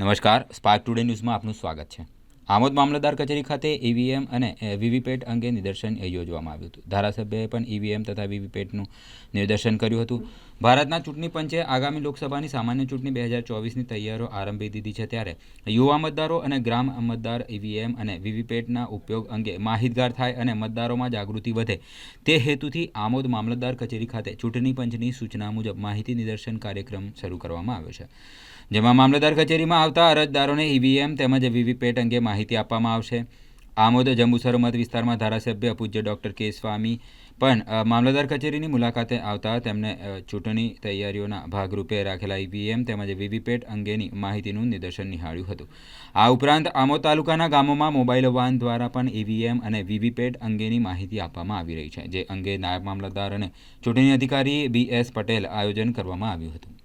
નમસ્કાર spark today ન્યૂઝમાં આપનું સ્વાગત છે. આમોદ મામલતદાર કચેરી ખાતે ઈવીએમ અને વીવીપેટ અંગે નિદર્શન યોજવામાં આવ્યું હતું. ધારાસભ્યએ પણ ઈવીએમ તથા વીવીપેટનું નિદર્શન કર્યું હતું. ભારતના ચૂંટણી પંચે આગામી લોકસભાની સામાન્ય ચૂંટણી બે હજાર ચોવીસની તૈયારીઓ આરંભી દીધી છે ત્યારે યુવા મતદારો અને ગ્રામ મતદાર ઈવીએમ અને વીવીપેટના ઉપયોગ અંગે માહિતગાર થાય અને મતદારોમાં જાગૃતિ વધે. તે હેતુથી આમોદ મામલતદાર કચેરી ખાતે ચૂંટણી પંચની સૂચના મુજબ માહિતી નિદર્શન કાર્યક્રમ શરૂ કરવામાં આવ્યો છે. જેમાં મામલતદાર કચેરીમાં આવતા અરજદારોને ઈવીએમ તેમજ વીવીપેટ અંગે માહિતી આપવામાં આવશે. આમોદ જંબુસર મત વિસ્તારમાં ધારાસભ્ય પૂજ્ય ડૉક્ટર કે સ્વામી પણ મામલતદાર કચેરીની મુલાકાતે આવતા તેમને ચૂંટણી તૈયારીઓના ભાગરૂપે રાખેલા ઈવીએમ તેમજ વીવીપેટ અંગેની માહિતીનું નિદર્શન નિહાળ્યું હતું. આ ઉપરાંત આમોદ તાલુકાના ગામોમાં મોબાઈલ વાન દ્વારા પણ ઈવીએમ અને વીવીપેટ અંગેની માહિતી આપવામાં આવી રહી છે, જે અંગે નાયબ મામલતદાર અને ચૂંટણી અધિકારી બી એસ પટેલ આયોજન કરવામાં આવ્યું હતું.